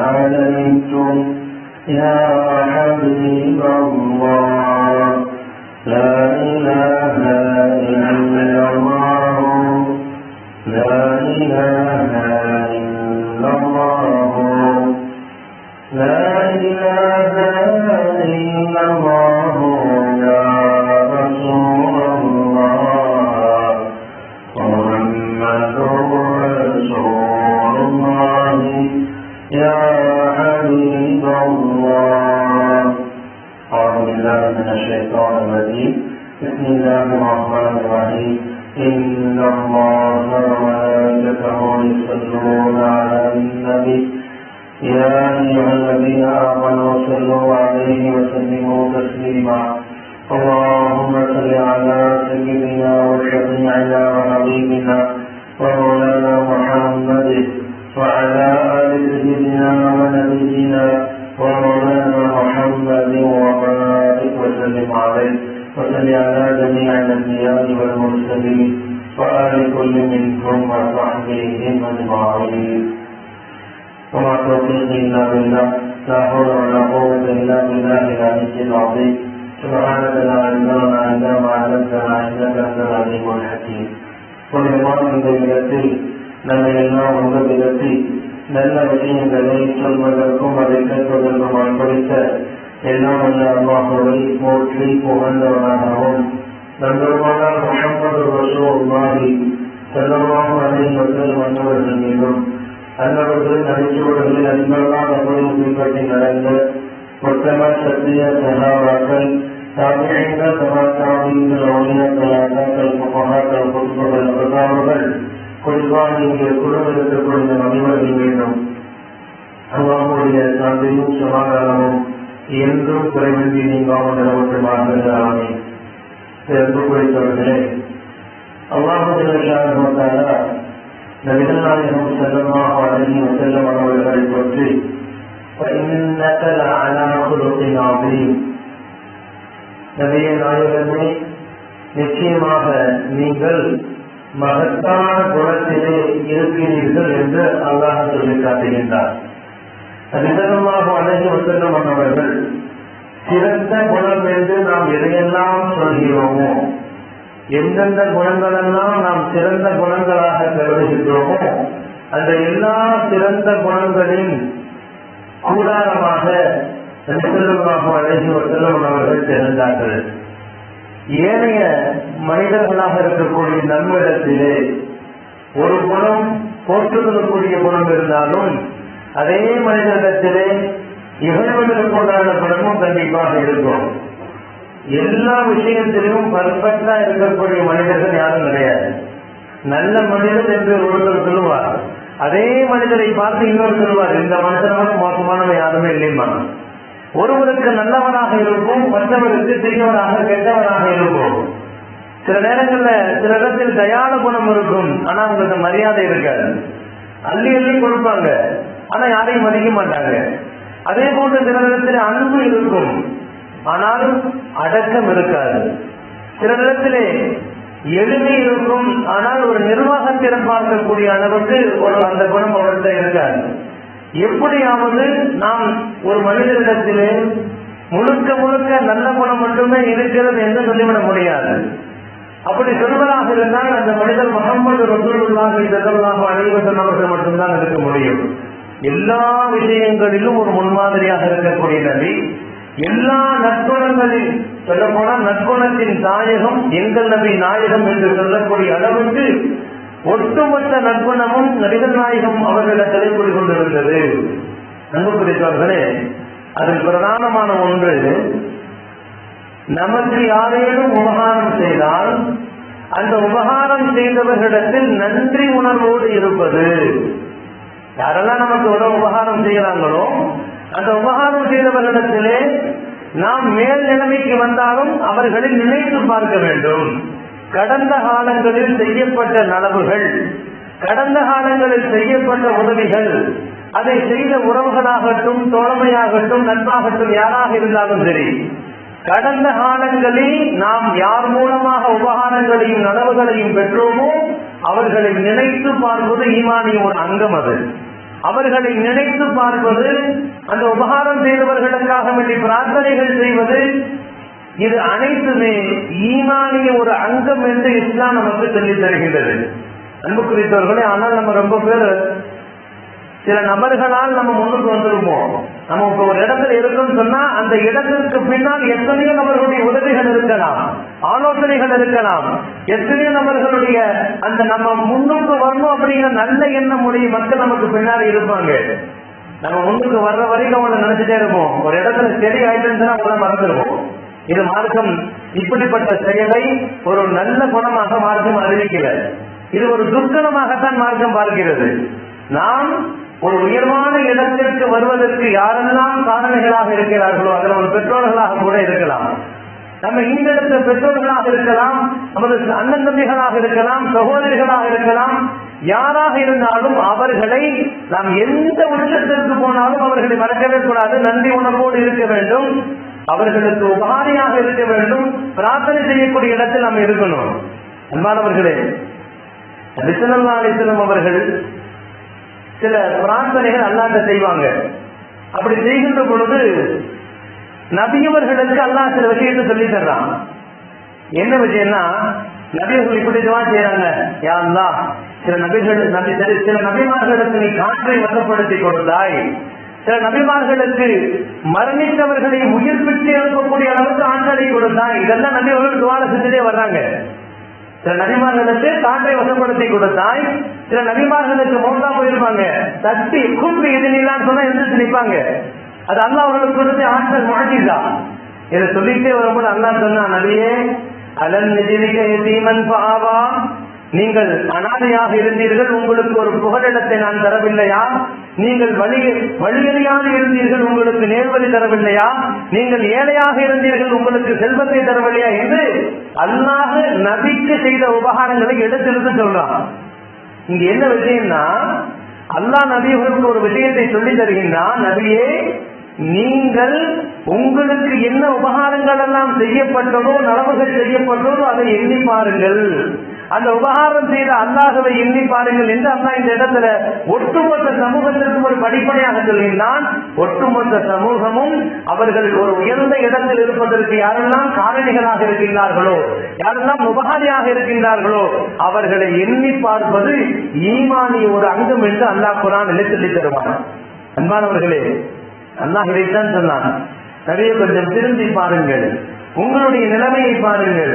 عليكم يا حبيب الله وسلم عليه وسلم على جميع الأنبياء والمرسلين وعلى كل منهم وصحبهم أجمعين. وما توفيق إلا بالله لا حول ولا قوة إلا بالله العلي العظيم. سبحانك لا علم لنا إلا ما علمتنا إنك أنت العليم الحكيم. ولمن بيدتي لم ينام بيدتي நல்ல விஷயங்களை சொல்வதற்கும் அதை கேட்பதற்குமான படித்த எல்லாம் வல்ல அல்லாஹுவை போற்றி புகழ்ந்தவராகவும் நண்பர்களான முகமது ரசூல்லாஹி செல்லமாக அனைத்து மக்கள் வந்தவர்கள் மீதும் அன்னவர்கள் நகைச்சுவர்களை அன்பர்களாக எப்பொழுதும் பின்பற்றி நடந்த உத்தம சத்திய சகாவாக்கள் தாமியங்கள் சமாச்சாரங்கள் ஒளியாக்கள் புகழாக்கள் குடும்பங்கள் பிரதானங்கள் குறிப்பாக இங்கே குழுவிற்கு கொடுத்த மனிதர்கள் வேண்டும் அல்லாஹுடைய சமாதானமும் என்றும் குறைவின்றி நீங்காமல் நிலவட்டுமாறுகிறாமே சேர்ந்து குறித்தவர்களே அல்லாஹால நபிகள்நாயகம் செல்லமாக வழங்கி செல்லம் அவர்களை பற்றி நபிய நாயகமே நிச்சயமாக நீங்கள் மகத்தான குணத்திலே இருக்கிறீர்கள் என்று அல்லாஹ் சொல்லி காட்டுகின்றார். நிதனமாக அழகி வசல்லம் அவர்கள் சிறந்த குணம் என்று நாம் எதையெல்லாம் சொல்கிறோமோ எந்தெந்த குணங்களெல்லாம் நாம் சிறந்த குணங்களாக கருதுகின்றோமோ அந்த எல்லா சிறந்த குணங்களின் கூடாரமாக செல்லமாக அழகி வசல்லம் அவர்கள் திறந்தார்கள் ஏனைய மனிதர்களாக இருக்கக்கூடிய நம்மிடத்திலே ஒரு குணம் போற்றுக்கொள்ளக்கூடிய குணம் இருந்தாலும் அதே மனிதனிடத்திலே இகழ்வதற்குண்டான படமும் கண்டிப்பாக இருக்கும். எல்லா விஷயத்திலும் பர்ஃபெக்டா இருக்கக்கூடிய மனிதர்கள் யாரும் கிடையாது. நல்ல மனிதர் என்று ஒருத்தர் சொல்லுவார். அதே மனிதரை பார்த்து இன்னொரு சொல்லுவார் இந்த மனிதனோட மோசமானவன் யாருமே இல்லைமா ஒருவருக்கு நல்லவராக இருக்கும் மற்றவருக்கு தீயவனாக கெட்டவனாக இருக்கும். சில நேரங்கள்ல சில இடத்தில் தயான குணம் இருக்கும் ஆனா உங்களுக்கு மரியாதை இருக்காது. அள்ளி அள்ளி கொடுப்பாங்க. ஆனா யாரையும் மதிக்க மாட்டாங்க. அதே போன்று சில நேரத்தில் அன்பு இருக்கும். ஆனாலும் அடக்கம் இருக்காது. சில நேரத்திலே எளிமை இருக்கும். ஆனால் ஒரு நிர்வாகத்திடம் பார்க்கக்கூடிய அளவுக்கு ஒரு அந்த குணம் அவர்கிட்ட இருக்காது. எப்படியாவது நாம் ஒரு மனிதரிடத்திலே முழுக்க முழுக்க நல்ல குணம் மட்டுமே இருக்கிறது என்று சொல்லிவிட முடியாது. அப்படி சொல்வதாக இருந்தால் அந்த மனிதர் முகமது ரசூலுல்லாஹி ஸல்லல்லாஹு அலைஹி அவர்கள் மட்டும்தான் இருக்க முடியும். எல்லா விஷயங்களிலும் ஒரு முன்மாதிரியாக இருக்கக்கூடிய நபி. எல்லா நற்குணங்களில் சொல்லப்போனால் நற்குணத்தின் நாயகம் எங்கள் நபி நாயகம் என்று சொல்லக்கூடிய அளவுக்கு ஒட்டுமொத்த நற்குணமும் நபிகள் நாயகம் அவர்களிடத்திலே கொண்டிருந்தது அன்பு குறித்தவர்களே அதில் பிரதானமான ஒன்று நமக்கு யாரேனும் உபகாரம் செய்தால் அந்த உபகாரம் செய்தவர்களிடத்தில் நன்றி உணர்வோடு இருப்பது. யாரெல்லாம் நமக்கு ஒரு உபகாரம் செய்கிறாங்களோ அந்த உபகாரம் செய்தவர்களிடத்திலே நாம் மேல் நிலைமைக்கு வந்தாலும் அவர்களை நினைத்து பார்க்க வேண்டும். கடந்த காலங்களில் செய்யப்பட்ட நலவுகள் கடந்த காலங்களில் செய்யப்பட்ட உதவிகள் அதை செய்த உறவுகளாகட்டும் தோழமையாகட்டும் நண்பாகட்டும் யாராக இருந்தாலும் சரி கடந்த காலங்களில் நாம் யார் மூலமாக உபகாரங்களையும் நலவுகளையும் பெற்றோமோ அவர்களை நினைத்து பார்ப்பது ஈமானிய ஒரு அங்கம் அது. அவர்களை நினைத்து பார்ப்பது அந்த உபகாரம் செய்தவர்களுக்காக வேண்டி பிரார்த்தனைகள் செய்வது இது அனைத்துமே ஈமானிய ஒரு அங்கம் என்று இஸ்லாம் நமக்கு சொல்லித் தருகின்றது. அன்பு குறித்தவர்களே ஆனால் நம்ம ரொம்ப பேர் சில நபர்களால் நம்ம முன்னுக்கு வந்திருப்போம். நம்ம இப்ப ஒரு இடத்துல இருக்கோம்னு சொன்னா அந்த இடத்திற்கு பின்னால் எத்தனையோ நபர்களுடைய உதவிகள் இருக்கலாம் ஆலோசனைகள் இருக்கலாம். எத்தனையோ நபர்களுடைய அந்த நம்ம முன்னுக்கு வரணும் அப்படிங்கிற நல்ல எண்ணம் உடைய மக்கள் நமக்கு பின்னாடி இருப்பாங்க. நம்ம முன்னுக்கு வர்ற வரைக்கும் அவங்களை நினைச்சிட்டே இருப்போம். ஒரு இடத்துல சரி ஆயிட்டுன்னு அவங்கள மறந்துருவோம் இது மார்க்கம் இப்படிப்பட்ட செயலை ஒரு நல்ல குணமாக மார்க்கம் அறிவிக்கல இது ஒரு துர்க்கணமாகத்தான் மார்க்கம் பார்க்கிறது. நாம் ஒரு உயர்வான இடத்திற்கு வருவதற்கு யாரெல்லாம் காரணிகளாக இருக்கிறார்களோ அதில் ஒரு பெற்றோர்களாக கூட இருக்கலாம். நம்ம இந்த இடத்துல பெற்றோர்களாக இருக்கலாம் நமது அண்ணன் தம்பிகளாக இருக்கலாம் சகோதரிகளாக இருக்கலாம் யாராக இருந்தாலும் அவர்களை நாம் எந்த உச்சத்திற்கு போனாலும் அவர்களை மறக்கவே கூடாது. நன்றி உணர்வோடு இருக்க வேண்டும். அவர்களுக்கு உபாரியாக இருக்க வேண்டும். பிரார்த்தனை செய்யக்கூடிய இடத்தில் நாம் இருக்கணும். அன்பானவர்களே அவர்கள் சில பிரார்த்தனைகள் அல்லாட்ட செய்வாங்க. அப்படி செய்கின்ற பொழுது நபியவர்களுக்கு அல்லாஹ் சில விஷயத்தை சொல்லி தர்றான். என்ன விஷயம்னா நபியர்கள் இப்படி துவா செய்யறாங்க யாருந்தா சில நபிகள் நபி சில- சில நபிமார்களுக்கு நீ காற்றை வசப்படுத்தி கொடுத்தாய். சில நபிமார்களுக்கு மரணித்தவர்களை உயிர்ப்பித்து எழுப்பக்கூடிய அளவுக்கு ஆற்றலை கொடுத்தாய். இதெல்லாம் நபியவர்கள் துவார செஞ்சுட்டே வர்றாங்க. சில நபிமார்களுக்கு காற்றை வசப்படுத்தி கொடுத்தாய் சில நபிமார்களுக்கு மௌத்தா போயிருப்பாங்க. தட்டி கூப்பி எதிரிலான்னு சொன்னா எந்திரிச்சு நிற்பாங்க. அது அல்லா அவர்களுக்கு கொடுத்து ஆற்றல் மாட்டிதா இதை சொல்லிட்டே வரும்போது அல்லா சொன்னா நபியே அலன் நிதிரிக்க எதீமன் பாவா நீங்கள் அனாதையாக இருந்தீர்கள் உங்களுக்கு ஒரு புகலிடத்தை நான் தரவில்லையா? நீங்கள் வழி வழியறியாது இருந்தீர்கள் உங்களுக்கு நேர்வழி தரவில்லையா? நீங்கள் ஏழையாக இருந்தீர்கள் உங்களுக்கு செல்வத்தை தரவில்லையா என்று அல்லாஹ் நபிக்கு செய்த உபகாரங்களை எடுத்திருந்து சொல்றான். இங்க என்ன விஷயம்னா அல்லாஹ் நபிகளுக்கு ஒரு விஷயத்தை சொல்லி தருகின்றான். நபியே நீங்கள் உங்களுக்கு என்ன உபகாரங்கள் எல்லாம் செய்யப்பட்டதோ நலவுகள் செய்யப்பட்டதோ அதை எண்ணி பாருங்கள். அந்த உபகாரம் செய்த அல்லாஹவை எண்ணி பாருங்கள் என்று அல்லாஹ் இந்த இடத்துல ஒட்டுமொத்த சமூகத்திற்கும் ஒரு படிப்படையாக சொல்கின்றான் ஒட்டுமொத்த சமூகமும் அவர்கள் ஒரு உயர்ந்த இடத்தில் இருப்பதற்கு யாரெல்லாம் காரணிகளாக இருக்கின்றார்களோ யாரெல்லாம் உபகாரியாக இருக்கின்றார்களோ அவர்களை எண்ணி பார்ப்பது ஈமானிய ஒரு அங்கம் என்று அல்லாஹ் குரான் சொல்லி தருவான். அன்பானவர்களே அல்லாஹ் இதைத்தான் சொன்னான். நிறைய கொஞ்சம் திரும்பி பாருங்கள். உங்களுடைய நிலைமையை பாருங்கள்.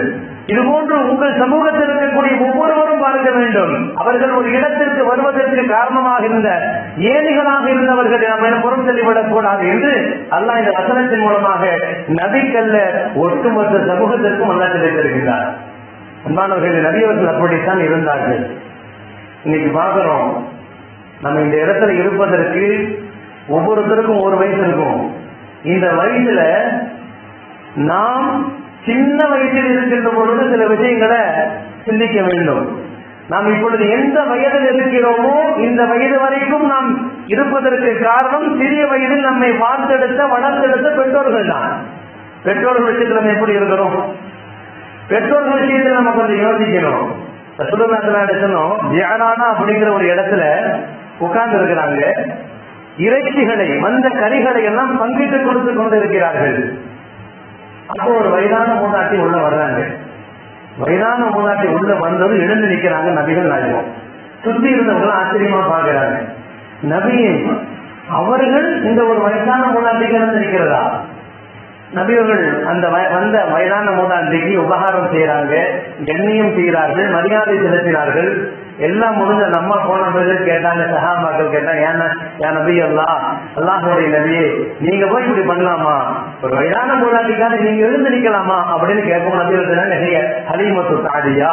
இது போன்று உங்கள் சமூகத்தில் இருக்கக்கூடிய ஒவ்வொருவரும் பார்க்க வேண்டும். அவர்கள் ஒரு இடத்திற்கு வருவதற்கு காரணமாக இருந்த ஏழைகளாக இருந்தவர்கள் நாம் புறம் சொல்லிவிடக் கூடாது என்று அல்லா இந்த வசனத்தின் மூலமாக நபிக்கல்ல ஒட்டுமொத்த சமூகத்திற்கும் அல்லா தெரிவித்திருக்கிறார் அன்பானவர்கள் நபியவர்கள் அப்படித்தான் இருந்தார்கள். இன்னைக்கு பார்க்கிறோம் நம்ம இந்த இடத்துல இருப்பதற்கு ஒவ்வொருத்தருக்கும் ஒரு வயசு இருக்கும். இந்த வயசுல நாம் சின்ன வயசில் இருக்கின்ற பொழுது சில விஷயங்களை சிந்திக்க வேண்டும். நாம் இப்பொழுது எந்த வயதில் இருக்கிறோமோ இந்த வயது வரைக்கும் நாம் இருப்பதற்கு காரணம் சிறிய வயதில் நம்மை வார்த்தெடுத்த வளர்த்தெடுத்த பெற்றோர்கள் தான். பெற்றோர்கள் விஷயத்தில் நம்ம எப்படி இருக்கிறோம்? பெற்றோர்கள் விஷயத்தில் நம்ம கொஞ்சம் யோசிக்கணும். சுடுநாட்டில் எடுக்கணும் ஜியானானா அப்படிங்கிற ஒரு இடத்துல உட்கார்ந்து இருக்கிறாங்க. இறைச்சிகளை வந்த கறிகளை எல்லாம் பங்கிட்டு கொடுத்து கொண்டு இருக்கிறார்கள் அப்போ ஒரு வயதான மூதாட்டி உள்ள வர்றாங்க. வயதான மூதாட்டி உள்ள வந்தது எழுந்து நிக்கிறாங்க நபிகள் நாயகம். சுத்தி இருந்தவங்க ஆச்சரியமா பாக்குறாங்க நபியின் அவர்கள் இந்த ஒரு வயதான மூதாட்டிக்கு இருந்து நிக்கிறதா நபியவர்கள் அந்த வய- வந்த வயதான மூதாட்டிக்கு உபகாரம் செய்யறாங்க கண்ணியம் செய்கிறார்கள் மரியாதை செலுத்தினார்கள். எல்லாம் முடிஞ்ச நம்ம போன பிறகு கேட்டாங்க சஹாபாக்கள் கேட்டாங்க ஏன்னா என் நபி அல்லா அல்லாஹுடைய நபியே நீங்க போய் இப்படி பண்ணலாமா? ஒரு வயதான போராட்டிக்காக நீங்க எழுந்து நிக்கலாமா? அப்படின்னு கேட்கும் நபி நிறைய ஹலிமத்து சாதியா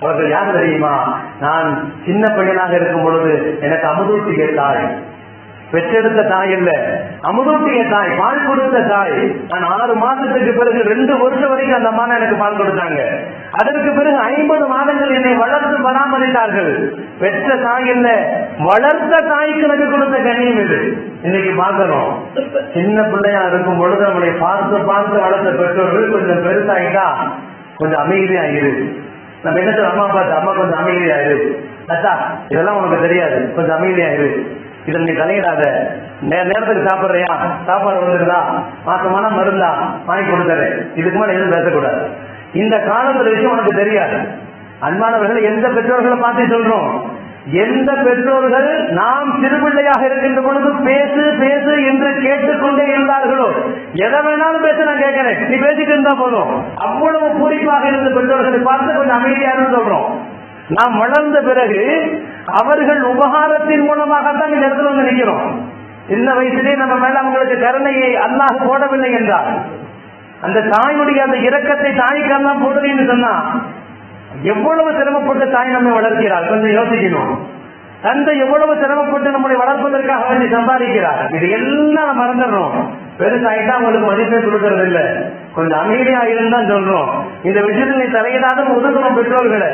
அவர்கள் யார் தெரியுமா? நான் சின்ன பையனாக இருக்கும் பொழுது எனக்கு அமுதூட்டி கேட்டாள் பெற்றெடுத்த தாய் இல்ல அமுதூட்டிய தாய் பால் கொடுத்த தாய். நான் ஆறு மாசத்துக்கு பிறகு ரெண்டு வருஷம் வரைக்கும் அந்த அம்மா எனக்கு பால் கொடுத்தாங்க. அதற்கு பிறகு ஐம்பது மாதங்கள் என்னை வளர்த்து பராமரித்தார்கள். பெற்ற தாய் இல்ல வளர்த்த தாய்க்கு எனக்கு கொடுத்த கண்ணியம் இது. இன்னைக்கு பார்க்கணும் சின்ன பிள்ளையா இருக்கும் பொழுது நம்மளை பார்த்து பார்த்து வளர்த்த பெற்றோர்கள் கொஞ்சம் பெருசாயிட்டா கொஞ்சம் அமைதியா இரு நம்ம என்ன சொல்றோம், அம்மா பார்த்து அம்மா கொஞ்சம் அமைதியா இரு இதெல்லாம் உனக்கு தெரியாது. கொஞ்சம் அமைதியா இரு இதில் நீ தலையிடாத நேரத்துக்கு சாப்பிடுறியா? சாப்பாடு வந்துருதா மாசமான மருந்தா? வாங்கி கொடுத்துறேன் இதுக்கு மேலே எதுவும் பேசக்கூடாது. இந்த காலத்துல விஷயம் உனக்கு தெரியாது. அன்பானவர்கள் எந்த பெற்றோர்களை பார்த்து சொல்றோம்? எந்த பெற்றோர்கள் நாம் சிறுபிள்ளையாக இருக்கின்ற பொழுது பேசு பேசு என்று கேட்டுக்கொண்டே இருந்தார்களோ? எதை வேணாலும் பேச நான் கேட்கிறேன். நீ பேசிட்டு இருந்தா போதும். அவ்வளவு குறிப்பாக இருந்த பெற்றோர்களை பார்த்து கொஞ்சம் அமைதியாக சொல்றோம். நாம் வளர்ந்த பிறகு அவர்கள் உபகாரத்தின் மூலமாகத்தான் இந்த இடத்துல வந்து நிற்கிறோம். சின்ன வயசுலேயே நம்ம மேல அவங்களுக்கு கருணையை அல்லாஹ் போடவில்லை என்றார் அந்த தாயுடைய அந்த இரக்கத்தை தாய்க்கெல்லாம் போடுறீன்னு சொன்னா எவ்வளவு சிரமப்பட்டு தாய் நம்மை வளர்க்கிறார் கொஞ்சம் யோசிக்கணும். தந்தை எவ்வளவு சிரமப்பட்டு நம்மளை வளர்ப்பதற்காக வேண்டி சம்பாதிக்கிறார்? இது எல்லாம் நம்ம மறந்துடுறோம். பெருசாயிட்டா உங்களுக்கு மதிப்பே கொடுக்கறது இல்ல கொஞ்சம் அமைதியா இருந்தா சொல்றோம். இந்த விஷயத்தில் நீ தலையிடாத ஒதுக்கணும் பெற்றோர்களை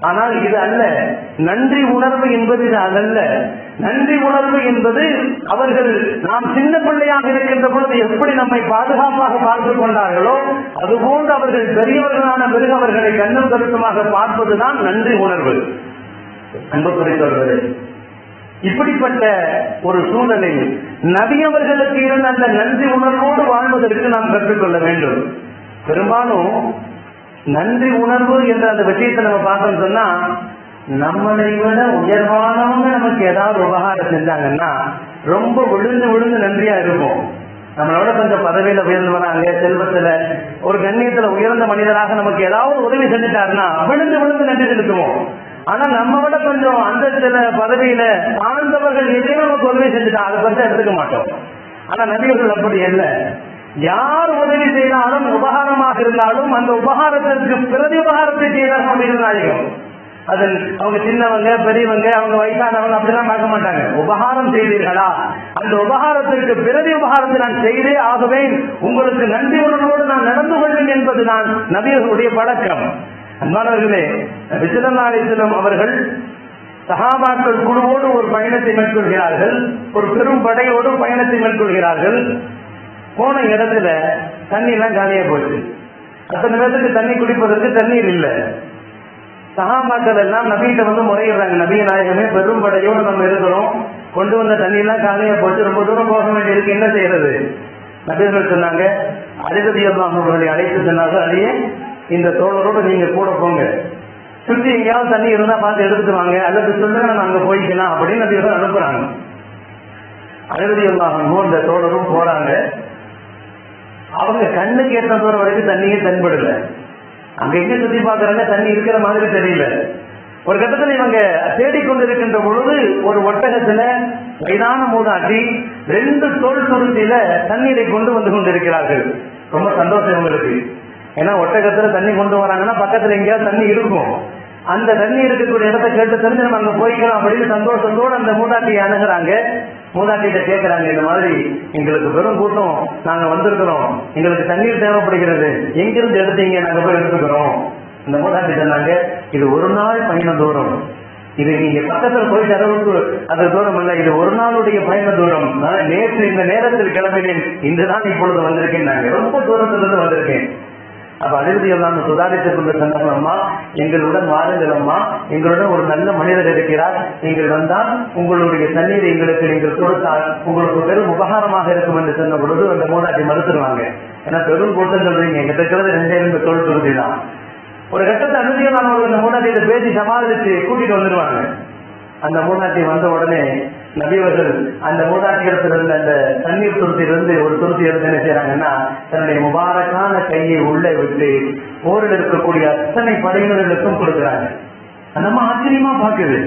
ஆனால் இது அல்ல. நன்றி உணர்வு என்பது இது அதல்ல. நன்றி உணர்வு என்பது அவர்கள் நாம் சின்ன பிள்ளையாக இருக்கின்ற பொழுது எப்படி நம்மை பாதுகாப்பாக பார்த்துக் கொண்டார்களோ அதுபோன்று அவர்கள் பெரியவர்களான பிறகு அவர்களை கண்ணும் கருத்துமாக பார்ப்பதுதான் நன்றி உணர்வு. அன்புக்குறை சொல்வது இப்படிப்பட்ட ஒரு சூழ்நிலை நபியவர்களுக்கு இருந்த அந்த நன்றி உணர்வோடு வாழ்வதற்கு நாம் கற்றுக்கொள்ள வேண்டும். பெரும்பாலும் நன்றி உணர்வு என்ற அந்த விஷயத்தை நம்ம பார்த்தோம் சொன்னா நம்மளை விட உயர்வானவங்க நமக்கு ஏதாவது உபகாரம் செஞ்சாங்கன்னா ரொம்ப விழுந்து விழுந்து நன்றியா இருக்கும் நம்மளோட கொஞ்சம் பதவியில உயர்ந்து வராங்க செல்வத்துல ஒரு கண்ணியத்துல உயர்ந்த மனிதராக நமக்கு ஏதாவது உதவி செஞ்சுட்டாருன்னா விழுந்து விழுந்து நன்றி செலுத்துவோம். ஆனா நம்ம விட கொஞ்சம் அந்தஸ்துல பதவியில தாழ்ந்தவர்கள் எதையும் நமக்கு உதவி செஞ்சுட்டா அதை பத்தி எடுத்துக்க மாட்டோம். ஆனா நபிகள் அப்படி இல்லை. யார் உதவி செய்தாலும் உபகாரமாக இருந்தாலும் அந்த உபகாரத்திற்கு பிரதி உபகாரத்தை செய்தார் நபிகள் நாயகம் அதில் அவங்க சின்னவங்க பெரியவங்க அவங்க வயசானவங்க அப்படிலாம் பார்க்க மாட்டாங்க. உபகாரம் செய்தீர்களா? அந்த உபகாரத்திற்கு பிரதி உபகாரத்தை நான் செய்தே ஆகவே உங்களுக்கு நன்றி உணர்வோடு நான் நடந்து கொள்வேன் என்பதுதான் நபிகளுடைய பழக்கம். அன்பானவர்களே விசிலநாளிசலம் அவர்கள் சகாபாக்கள் குழுவோடு ஒரு பயணத்தை மேற்கொள்கிறார்கள். ஒரு பெரும் படையோடு பயணத்தை மேற்கொள்கிறார்கள். போன இடத்துல தண்ணி எல்லாம் காலியா போச்சு. அத்தனை பேருக்கு தண்ணி குடிப்பதற்கு தண்ணீர் இல்லை. சகாபாக்கள் எல்லாம் நபிகிட்ட வந்து முறையிடுறாங்க. நபிய நாயகமே பெரும் படையோடு நம்ம இருக்கிறோம். கொண்டு வந்த தண்ணி எல்லாம் காலியா போச்சு. ரொம்ப தூரம் போக வேண்டியிருக்கு. என்ன செய்யறது? நபிகள் சொன்னாங்க அதிபதி அவர்களை அழைத்து சொன்னார்கள் அதையே இந்த தோழரோடு நீங்க கூட போங்க. சுற்றி எங்கேயாவது தண்ணி இருந்தா பார்த்து எடுத்துட்டு வாங்க. அல்லது சொல்லுங்க நம்ம அங்க போய்க்கலாம் அப்படின்னு நபிகள் அனுப்புறாங்க. அதிபதி இந்த தோழரும் போறாங்க. அவங்க கண்ணுக்கு ஏற்ற தூரம் வரைக்கும் தண்ணியே தென்படல. அங்க எங்க சுத்தி பாக்குறாங்க தண்ணி இருக்கிற மாதிரி தெரியல. ஒரு கட்டத்துல இவங்க தேடிக்கொண்டிருக்கின்ற பொழுது ஒரு ஒட்டகத்துல வயதான மூதாட்டி ரெண்டு தோல் துருத்தியில தண்ணீரை கொண்டு வந்து கொண்டிருக்கிறார்கள். ரொம்ப சந்தோஷம் இவங்களுக்கு. ஏன்னா ஒட்டகத்துல தண்ணி கொண்டு வராங்கன்னா பக்கத்துல எங்கேயாவது தண்ணி இருக்கும். அந்த தண்ணி இருக்கக்கூடிய இடத்த கேட்டு தெரிஞ்சு நம்ம அங்க போய்க்கலாம் அப்படின்னு சந்தோஷத்தோடு அந்த மூதாட்டியை அணுகிறாங்க. மூதாட்டிகிட்ட கேட்கிறாங்க இந்த மாதிரி எங்களுக்கு பெரும் கூட்டம் நாங்க வந்திருக்கிறோம். எங்களுக்கு தண்ணீர் தேவைப்படுகிறது. எங்கிருந்து எடுத்தீங்க? நாங்க போய் எடுத்துக்கிறோம். இந்த மூதாட்டி சொன்னாங்க இது ஒரு நாள் பயண தூரம். இது நீங்க பக்கத்துல போயிட்டு அளவுக்கு அது தூரம் இல்ல இது ஒரு நாளுடைய பயண தூரம். நேற்று இந்த நேரத்தில் கிளம்பினேன் இன்றுதான் இப்பொழுது வந்திருக்கேன். நாங்க ரொம்ப தூரத்திலிருந்து வந்திருக்கேன். அப்ப அதிபதி எல்லாம் சுதாரித்துக் கொண்டு சொன்னாங்க அம்மா எங்களுடன் வாருங்கள் அம்மா. எங்களுடன் ஒரு நல்ல மனிதர் இருக்கிறார். நீங்கள் வந்தால் உங்களுடைய தண்ணீர் எங்களுக்கு நீங்கள் கொடுத்தால் உங்களுக்கு பெரும் உபகாரமாக இருக்கும் என்று சொன்ன பொழுது அந்த மூதாட்டி மறுத்துருவாங்க. ஏன்னா பெரும் கூட்டம் சொல்றீங்க. எங்கிட்ட இருக்கிறது ரெண்டே ரெண்டு தொழில் தொகுதி தான் ஒரு கட்டத்தை அனுதியமானவர்கள் அந்த மூதாட்டியிட்ட பேசி சமாளிச்சு கூட்டிட்டு வந்துருவாங்க. அந்த மூதாட்டி வந்த உடனே நபியவர்கள் அந்த மூதாட்டி இடத்துல இருந்த அந்த தண்ணீர் துருத்திலிருந்து ஒரு துருத்தி எடுத்து என்ன செய்யறாங்கன்னா தன்னுடைய முபாரக்கான கையை உள்ளே விட்டு போரில் இருக்கக்கூடிய அத்தனை படையினர்களுக்கும் கொடுக்குறாங்க. நம்ம ஆச்சரியமா பாக்குது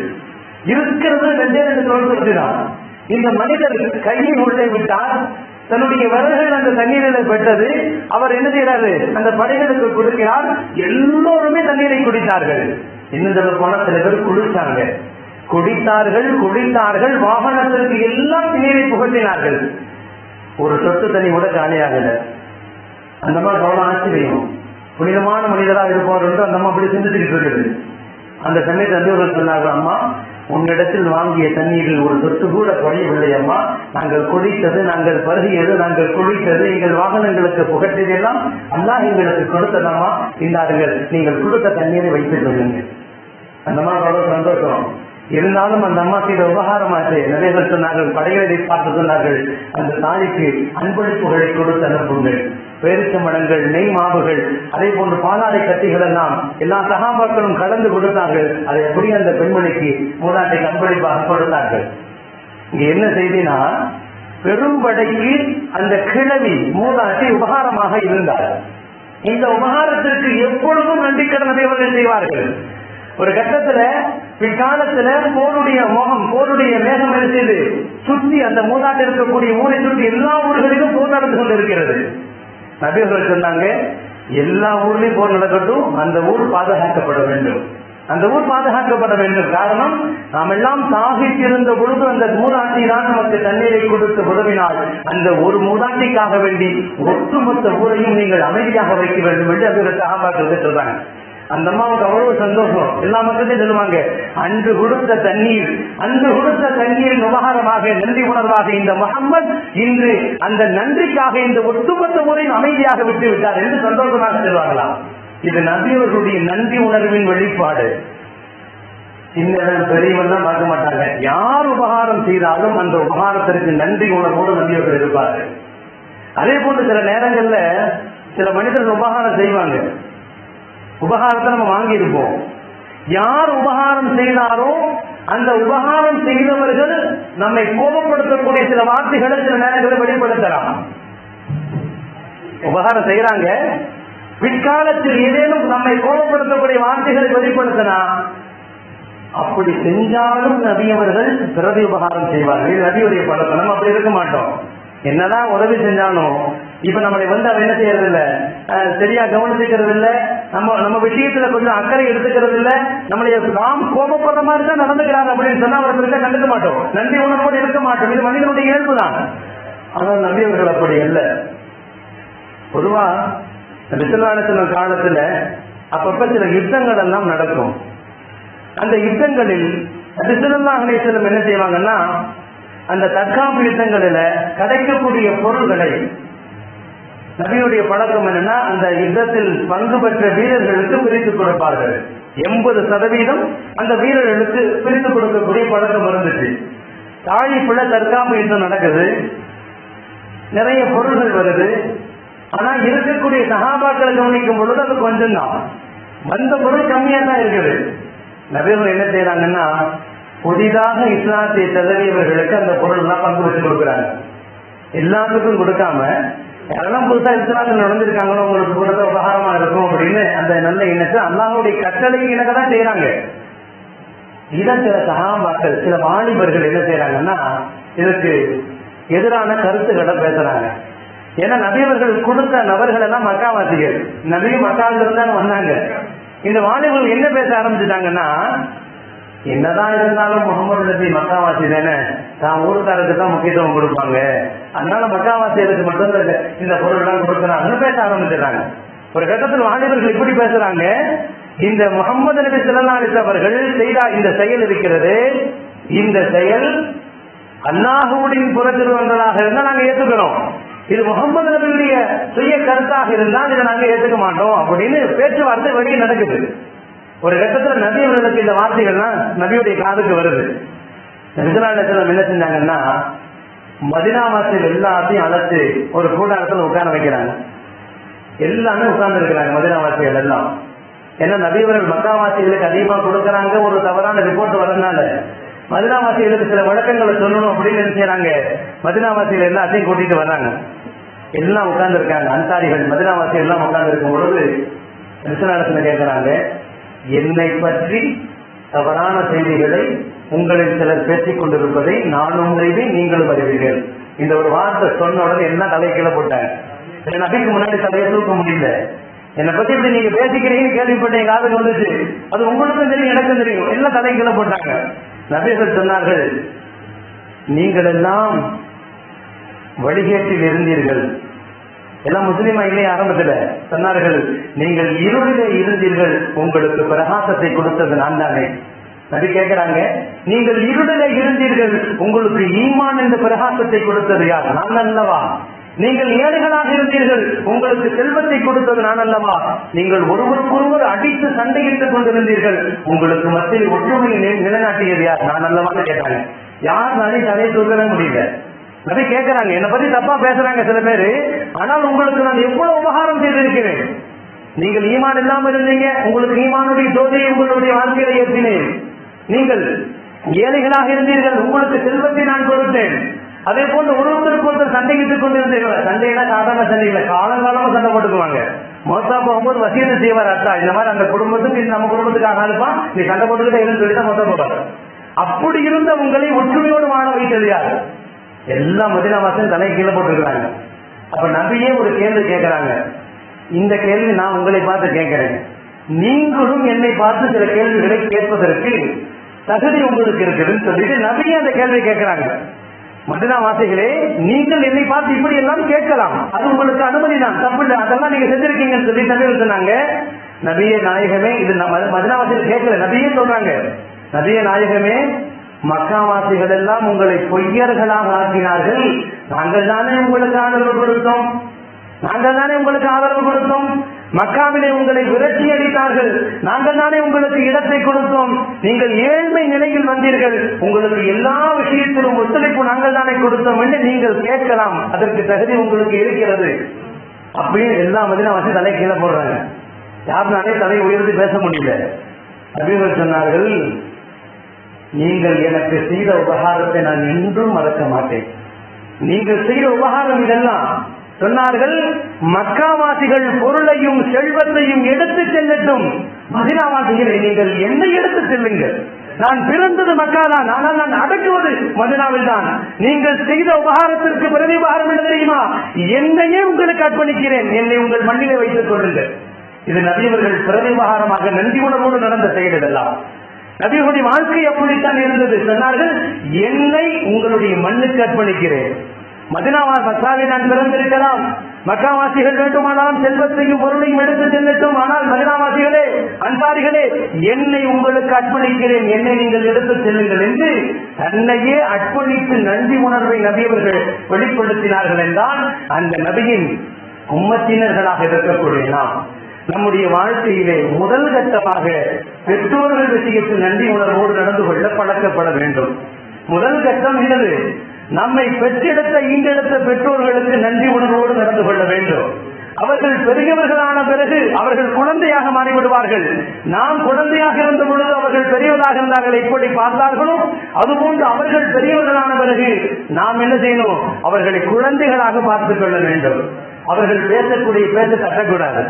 இருக்கிறது ரெண்டே ரெண்டு தோல் துருத்தி தான் இந்த மனிதர் கையை உள்ளே விட்டால் தன்னுடைய விரல்கள் அந்த தண்ணீரில பெற்றது. அவர் என்ன செய்யறாரு அந்த படைகளுக்கு கொடுக்கிறார். எல்லோருமே தண்ணீரை குடித்தார்கள். இன்னும் சொல்ல போனா சில பேர் குளிச்சாங்க குடித்தார்கள் குடித்தார்கள் வாகனத்திற்கு எல்லாம் நீரை புகட்டினார்கள். ஒரு சொத்து தண்ணி கூட காலியாகல. அந்த மாதிரி கவனம் ஆச்சரியம். புனிதமான மனிதராக இருப்பவர் என்று அந்த அம்மா அப்படி சிந்திச்சுக்கிட்டு இருக்குது. அந்த சமயத்தை வந்து சொன்னார்கள் அம்மா உன்னிடத்தில் வாங்கிய தண்ணீரில் ஒரு சொட்டு கூட குறையவில்லை அம்மா. நாங்கள் குடித்தது நாங்கள் பருகியது நாங்கள் குளித்தது எங்கள் வாகனங்களுக்கு புகட்டியதெல்லாம் அல்லா எங்களுக்கு கொடுத்ததாமா இந்தார்கள் நீங்கள் கொடுத்த தண்ணீரை வைத்துக் கொள்ளுங்கள். அந்த மாதிரி அவ்வளவு சந்தோஷம். இருந்தாலும் அந்த அம்மா செய்த உபகாரமாச்சு நிறைய பேர் சொன்னார்கள் படைகளை பார்த்து சொன்னார்கள். அந்த தாய்க்கு அன்பளிப்புகளை கொடுத்து அனுப்புங்கள். பேரிச்ச மடங்கள் நெய் மாவுகள் அதே போன்று பாலாடை கட்டிகள் எல்லாம் எல்லா சகாபாக்களும் கலந்து கொடுத்தார்கள். அதை எப்படி அந்த பெண்மணிக்கு மூதாட்டை அன்பளிப்பாக கொடுத்தார்கள். இங்க என்ன செய்தினா பெரும்படைக்கு அந்த கிழவி மூதாட்டி உபகாரமாக இருந்தார் இந்த உபகாரத்திற்கு எப்பொழுதும் நன்றி கடன் செய்வார்கள். ஒரு கட்டத்துல பிற்காலத்துல போருடைய முகம் போருடைய மேகம் இருக்கிறது சுற்றி அந்த மூதாட்டு இருக்கக்கூடிய ஊரை சுற்றி எல்லா ஊர்களிலும் போர் நடந்து கொண்டிருக்கிறது. நபிகள் சொன்னாங்க எல்லா ஊர்லயும் போர் நடக்கட்டும் அந்த ஊர் பாதுகாக்கப்பட வேண்டும். அந்த ஊர் பாதுகாக்கப்பட வேண்டும். காரணம் நாம் எல்லாம் சாகித்திருந்த பொழுது அந்த மூதாட்டி தான் நமக்கு தண்ணீரை கொடுத்து உதவினால் அந்த ஒரு மூதாட்டிக்காக வேண்டி ஒட்டுமொத்த ஊரையும் நீங்கள் அமைதியாக வைக்க வேண்டும் என்று அது சகாபாக்களுக்கு சொல்றாங்க. அந்த அம்மாவுக்கு அவ்வளவு சந்தோஷம். எல்லா மக்களையும் சொல்லுவாங்க அன்று கொடுத்த தண்ணீர் அன்று கொடுத்த தண்ணீரின் உபகாரமாக நன்றி உணர்வாக இந்த முகம்மது இன்று அந்த நன்றிக்காக இந்த ஒட்டுமொத்த முறையும் அமைதியாக விட்டு விட்டார் என்று சந்தோஷமாக சொல்வாங்களாம் இது நபியவர்களுடைய நன்றி உணர்வின் வெளிப்பாடு. சின்னவன் பெரியவன் தான் பார்க்க மாட்டாங்க. யார் உபகாரம் செய்தாலும் அந்த உபகாரத்திற்கு நன்றி உணர்வோடு நம்பியவர்கள் இருப்பார்கள். அதே போன்று சில நேரங்கள்ல சில மனிதர்கள் உபகாரம் செய்வாங்க. உபகாரத்தை நம்ம வாங்கியிருப்போம். யார் உபகாரம் செய்தாரோ அந்த உபகாரம் செய்தவர்கள் நம்மை கோபப்படுத்தக்கூடிய சில வார்த்தைகளை சில நேரங்களை வெளிப்படுத்தலாம். உபகாரம் செய்யறாங்க பிற்காலத்தில் ஏதேனும் நம்மை கோபப்படுத்தக்கூடிய வார்த்தைகளை வெளிப்படுத்தினா அப்படி செஞ்சாலும் நபியவர்கள் பிறவி உபகாரம் செய்வார்கள். நபியுடைய பழக்கம். நம்ம அப்படி இருக்க மாட்டோம். என்னதான் உதவி செஞ்சாலும் இப்ப நம்மளை வந்து அவன் என்ன செய்யறது இல்ல சரியா கவனிச்சுக்கிறது இல்ல நம்ம நம்ம விஷயத்துல கொஞ்சம் அக்கறை எடுத்துக்கிறது இல்ல நம்மளுடைய நாம் கோபப்படுற மாதிரி தான் நடந்துக்கிறாங்க அப்படின்னு சொன்னா அவர்களுக்கு நடந்துக்க மாட்டோம். நன்றி உணர்வோடு இருக்க மாட்டோம். இது மனிதனுடைய இயல்பு தான். ஆனால் நம்பியவர்கள் அப்படி இல்லை பொதுவா விசலானத்தின காலத்துல அப்பப்ப சில யுத்தங்கள் எல்லாம் நடக்கும். அந்த யுத்தங்களில் ரிசலல்லாஹலேசலம் என்ன செய்வாங்கன்னா அந்த தற்காப்பு யுத்தங்களில கிடைக்கக்கூடிய பொருள்களை நபியுடைய பழக்கம் என்னன்னா அந்த யுத்தத்தில் பங்கு பெற்ற வீரர்களுக்கு பிரித்து கொடுப்பார்கள். எண்பது சதவீதம் அந்த வீரர்களுக்கு பிரித்து கொடுக்கக்கூடிய பழக்கம் இருந்துச்சு. தாழிப்புல தற்காப்பு யுத்தம் நடக்குது. நிறைய பொருள்கள் வருது. ஆனா இருக்கக்கூடிய சகாபாக்களை கவனிக்கும் பொழுது அது கொஞ்சம் தான் வந்த பொருள் கம்மியா தான் இருக்குது. நபிகள் என்ன செய்யறாங்கன்னா புதிதாக இஸ்லாத்தை தழுவியவர்களுக்கு அந்த பொருள் எல்லாம் பங்கு வச்சு கொடுக்குறாங்க. எல்லாத்துக்கும் கொடுக்காம யாரெல்லாம் புதுசா இஸ்லாத்தில் நடந்திருக்காங்களோ உங்களுக்கு கொடுத்த உபகாரமா இருக்கும் அப்படின்னு அந்த நல்ல எண்ணத்தை அல்லாஹுடைய கட்டளைக்கு இணக்க தான் செய்யறாங்க இதை சில சகாபாக்கள் சில வாலிபர்கள் என்ன செய்யறாங்கன்னா இதுக்கு எதிரான கருத்துக்களை பேசுறாங்க. ஏன்னா நபியவர்கள் கொடுத்த நபர்கள் எல்லாம் மக்காவாசிகள். நபியும் மக்காவிலிருந்து தான் வந்தாங்க. இந்த வாலிபர்கள் என்ன பேச ஆரம்பிச்சுட்டாங்கன்னா என்னதான் இருந்தாலும் முகமது நபி மக்காவாசி தானே? தான் ஊருக்காரருக்கு தான் முக்கியத்துவம் கொடுப்பாங்க. அதனால மக்காவாசிகளுக்கு மட்டும் இந்த- இந்த பொருள் எல்லாம் கொடுக்குறாங்கன்னு பேச ஆரம்பிச்சிடறாங்க. ஒரு கட்டத்தில் வாலிபர்கள் இப்படி பேசுறாங்க. இந்த முகமது நபி சிலநாளிஸ் அவர்கள் செய்தா இந்த செயல் இருக்கிறது. இந்த செயல் அல்லாஹுவின் புறத்தில் வந்ததாக இருந்தால் நாங்க ஏத்துக்கிறோம். இது முகமது நபியுடைய சுய கருத்தாக இருந்தால் இதை நாங்க ஏத்துக்க மாட்டோம் அப்படின்னு பேச்சுவார்த்தை வெளியே நடக்குது. ஒரு கட்டத்துல நபி அவர்களுக்கு இந்த வார்த்தைகள்லாம் நபியுடைய காதுக்கு வருது. நிஜநாடத்தில் என்ன செஞ்சாங்கன்னா மதினாவாசியில் எல்லாத்தையும் அழைச்சு ஒரு கூடாரத்தில் உட்கார வைக்கிறாங்க. எல்லாமே உட்கார்ந்து இருக்கிறாங்க மதினாவாசிகள் எல்லாம். ஏன்னா நபியவர்கள் மக்காவாசிகளுக்கு அதிகமா கொடுக்கறாங்க ஒரு தவறான ரிப்போர்ட் வரதுனால மதினாவாசிகளுக்கு சில வழக்கங்களை சொல்லணும் அப்படின்னு என்ன செய்யறாங்க மதினாவாசிகள் எல்லாத்தையும் கூட்டிட்டு வர்றாங்க. எல்லாம் உட்கார்ந்து இருக்காங்க. அன்சாரிகள் மதினாவாசிகள் எல்லாம் உட்கார்ந்து இருக்கும் பொழுது விஸ்வநாதத்துல கேட்கிறாங்க என்னை பற்றி தவறான செய்திகளை உங்களில் சிலர் பேசிக் கொண்டிருப்பதை நானும் அறிவேன் நீங்களும் அறிவீர்கள். இந்த ஒரு வார்த்தை சொன்ன உடனே என்ன தலைக்கீழ போட்டாங்க என் நபிக்கு முன்னாடி தலையை தூக்க முடியல. என்னை பத்தி இப்படி நீங்க பேசிக்கிறீங்கன்னு கேள்விப்பட்ட காதுக்கு வந்துச்சு. அது உங்களுக்கும் தெரியும் எனக்கும் தெரியும். எல்லாம் தலைக்கீழ போட்டாங்க? நபிகள் சொன்னார்கள் நீங்கள் எல்லாம் வழிகேட்டில் இருந்தீர்கள். எல்லாம் முஸ்லீமா இல்லையா ஆரம்பத்துல? சொன்னார்கள் நீங்கள் இருளிலே இருந்தீர்கள் உங்களுக்கு பிரகாசத்தை கொடுத்தது நான் தானே. நபி கேட்கிறாங்க நீங்கள் இருளிலே இருந்தீர்கள் உங்களுக்கு ஈமான் என்ற பிரகாசத்தை கொடுத்தது யார்? நான் அல்லவா? நீங்கள் ஏழைகளாக இருந்தீர்கள் உங்களுக்கு செல்வத்தை கொடுத்தது நான் அல்லவா? நீங்கள் ஒருவருக்கொருவர் அடித்து சண்டையிட்டுக் கொண்டிருந்தீர்கள் உங்களுக்கு மத்தியில் ஒற்றுமையை நி- நிலைநாட்டியது யார்? நான் அல்லவான்னு கேட்டாங்க. யார் நானே தலை தூக்கவே முடியல. அதை கேட்கிறாங்க. என்னை பத்தி தப்பா பேசுறாங்க சில பேரு. ஆனால் உங்களுக்கு நான் எவ்வளவு உபகாரம் செய்திருக்கிறேன்? நீங்கள் ஈமான் இல்லாமல் இருந்தீங்க. உங்களுக்கு ஈமானுடைய ஜோதியை உங்களுடைய வாழ்க்கையில ஏற்றினேன். நீங்கள் ஏழைகளாக இருந்தீர்கள். உங்களுக்கு செல்வத்தை நான் கொடுத்தேன். அதே போன்று ஒருவருக்கு ஒருத்தர் சண்டையிட்டுக் கொண்டிருந்தீர்கள். சண்டைனா சாதாரண சண்டைகளை இல்லை காலங்காலமா சண்டை போட்டுக்குவாங்க. மொத்தா போகும்போது வசீது செய்வார் அத்தா இந்த மாதிரி அந்த குடும்பத்துக்கு இந்த நம்ம குடும்பத்துக்காக அனுப்பான் நீ சண்டை போட்டுக்கிட்டே இருன்னு சொல்லி தான் மொத்தம் போட்டாங்க அப்படி இருந்த உங்களை ஒற்றுமையோடு வாழ வைத்தது யார்? எல்லா மதினாவாசையும் தலை கீழே போட்டுருக்காங்க அப்ப நபியே ஒரு கேள்வி கேட்கிறாங்க. இந்த கேள்வி நான் உங்களை பார்த்து கேட்கிறேன். நீங்களும் என்னை பார்த்து சில கேள்விகளை கேட்பதற்கு தகுதி உங்களுக்கு இருக்குதுன்னு சொல்லிட்டு நபியே அந்த கேள்வி கேட்கிறாங்க. மதினா வாசிகளே நீங்கள் என்னை பார்த்து இப்படி எல்லாம் கேட்கலாம். அது உங்களுக்கு அனுமதி தான். தப்பு அதெல்லாம் நீங்க செஞ்சிருக்கீங்கன்னு சொல்லி தமிழ் சொன்னாங்க. நபிய நாயகமே இது நம்ம மதினா வாசிகள் கேட்கல. நபியே சொல்றாங்க. நபிய நாயகமே மக்காவாசிகள் எல்லாம் உங்களை பொய்யர்களாக ஆக்கினார்கள். நாங்கள் தானே உங்களுக்கு ஆதரவு கொடுத்தோம். நாங்கள் தானே உங்களுக்கு ஆதரவு கொடுத்தோம். மக்காவிலே உங்களை விரட்டி அடித்தார்கள். நாங்கள் தானே உங்களுக்கு இடத்தை கொடுத்தோம். நீங்கள் ஏழ்மை நிலையில் வந்தீர்கள். உங்களுக்கு எல்லா விஷயத்திலும் ஒத்துழைப்பு நாங்கள் தானே கொடுத்தோம் என்று நீங்கள் கேட்கலாம். அதற்கு தகுதி உங்களுக்கு இருக்கிறது. அப்படின்னு எல்லா மதினா வச்சு தலை கீழே போடுறாங்க. யாருனாலே தலை உயர்ந்து பேச முடியல. அப்படின்னு சொன்னார்கள் நீங்கள் எனக்கு செய்த உபகாரத்தை நான் என்றும் மறக்க மாட்டேன். நீங்கள் செய்த உபகாரம் இதெல்லாம் சொன்னார்கள் மக்காவாசிகள் பொருளையும் செல்வத்தையும் எடுத்து செல்லட்டும். மதினாவாசிகளை நீங்கள் என்னை எடுத்து செல்லுங்கள். நான் பிறந்தது மக்காதான் ஆனால் நான் அடக்குவது மதினாவில் தான். நீங்கள் செய்த உபகாரத்திற்கு பிரதி உபகாரம் என்ன தெரியுமா? என்னையே உங்களுக்கு அர்ப்பணிக்கிறேன் என்னை உங்கள் மண்ணிலே வைத்துக் கொள்ளுங்கள். இது நபியவர்கள் பிரதி உபகாரமாக நன்றி உணர்வோடு நடந்த செயல் இதெல்லாம். நபிகளுடைய வாழ்க்கை அப்படித்தான் இருந்தது. சொன்னார்கள் என்னை உங்களுடைய மண்ணுக்கு அர்ப்பணிக்கிறேன். மதினாவா மக்காவை நான் பிறந்திருக்கலாம். மக்காவாசிகள் வேண்டுமானாலும் செல்வத்தையும் பொருளையும் எடுத்து செல்லட்டும். ஆனால் மதினாவாசிகளே அன்பாரிகளே என்னை உங்களுக்கு அர்ப்பணிக்கிறேன். என்னை நீங்கள் எடுத்து செல்லுங்கள் என்று தன்னையே அர்ப்பணித்து நன்றி உணர்வை நபியவர்கள் வெளிப்படுத்தினார்கள் என்றால் அந்த நபியின் உம்மத்தினர்களாக இருக்கக்கூடிய நாம் நம்முடைய வாழ்க்கையிலே முதல் கட்டமாக பெற்றோர்கள் விஷயத்தில் நன்றி உணர்வோடு நடந்து கொள்ள பழக்கப்பட வேண்டும். முதல் கட்டம் என்னது நம்மை பெற்றெடுத்த ஈண்டெடுத்த பெற்றோர்களுக்கு நன்றி உணர்வோடு நடந்து கொள்ள வேண்டும். அவர்கள் பெரியவர்களான பிறகு அவர்கள் குழந்தையாக மாறிவிடுவார்கள். நாம் குழந்தையாக இருந்த பொழுது அவர்கள் பெரியவராக இருந்தார்கள். எப்படி பார்த்தார்களோ? அதுபோன்று அவர்கள் பெரியவர்களான பிறகு நாம் என்ன செய்யணும்? அவர்களை குழந்தைகளாக பார்த்துக் கொள்ள வேண்டும். அவர்கள் பேசக்கூடிய பேச தட்டக்கூடாது.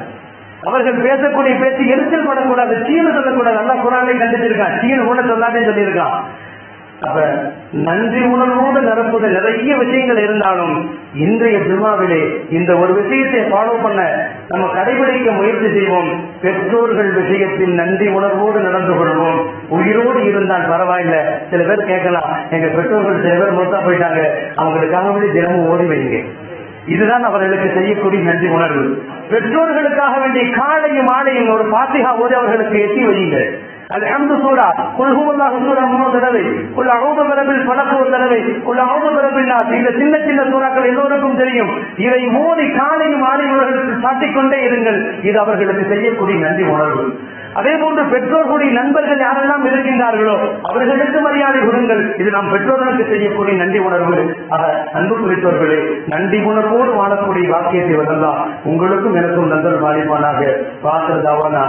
அவர்கள் பேசக்கூடிய பேச்சு எரிச்சல் படக்கூடாது சீன சொல்லக்கூடாது. நல்லா குரானை கண்டிச்சிருக்கான் சீன கூட சொல்லாதே சொல்லியிருக்கான். அப்ப நன்றி உணர்வோடு நடப்பது நிறைய விஷயங்கள் இருந்தாலும் இன்றைய திருமாவிலே இந்த ஒரு விஷயத்தை ஃபாலோ பண்ண நம்ம கடைபிடிக்க முயற்சி செய்வோம். பெற்றோர்கள் விஷயத்தில் நன்றி உணர்வோடு நடந்து கொள்வோம். உயிரோடு இருந்தால் பரவாயில்ல. சில பேர் கேட்கலாம் எங்க பெற்றோர்கள் சில பேர் மொத்தம் போயிட்டாங்க. அவங்களுக்காக வேண்டி தினமும் ஓடி வைங்க. இதுதான் அவர்களுக்கு செய்யக்கூடிய நன்றி உணர்வு. பெற்றோர்களுக்காக வேண்டிய காலையும் மாலையும் ஒரு பாத்திகா ஓடி அவர்களுக்கு எட்டி வையுங்கள் அல்ஹம்து சூரா குல் ஹுவல்லாஹு சூரா மூணு தடவை குல் அவுது பிரபில் பலக்கு ஒரு தடவை குல் அவுது பிரபில் நாஸ். இந்த சின்ன சின்ன சூறாக்கள் எல்லோருக்கும் தெரியும். இதை மூடி காலையும் மாலையும் அவர்களுக்கு சாட்டிக் கொண்டே இருங்கள். இது அவர்களுக்கு செய்யக்கூடிய நன்றி உணர்வு. அதே போன்று பெற்றோர்களுடைய நண்பர்கள் யாரெல்லாம் இருக்கின்றார்களோ அவர்களுக்கு மரியாதை கொடுங்கள். இது நாம் பெற்றோர்களுக்கு செய்யக்கூடிய நன்றி உணர்வு. ஆக அன்பு குறித்தவர்களே நன்றி உணர்வோடு வாழக்கூடிய வாக்கியத்தை வந்தா உங்களுக்கும் எனக்கும் நண்பர் வாலிபானாக வாசல் தாவானா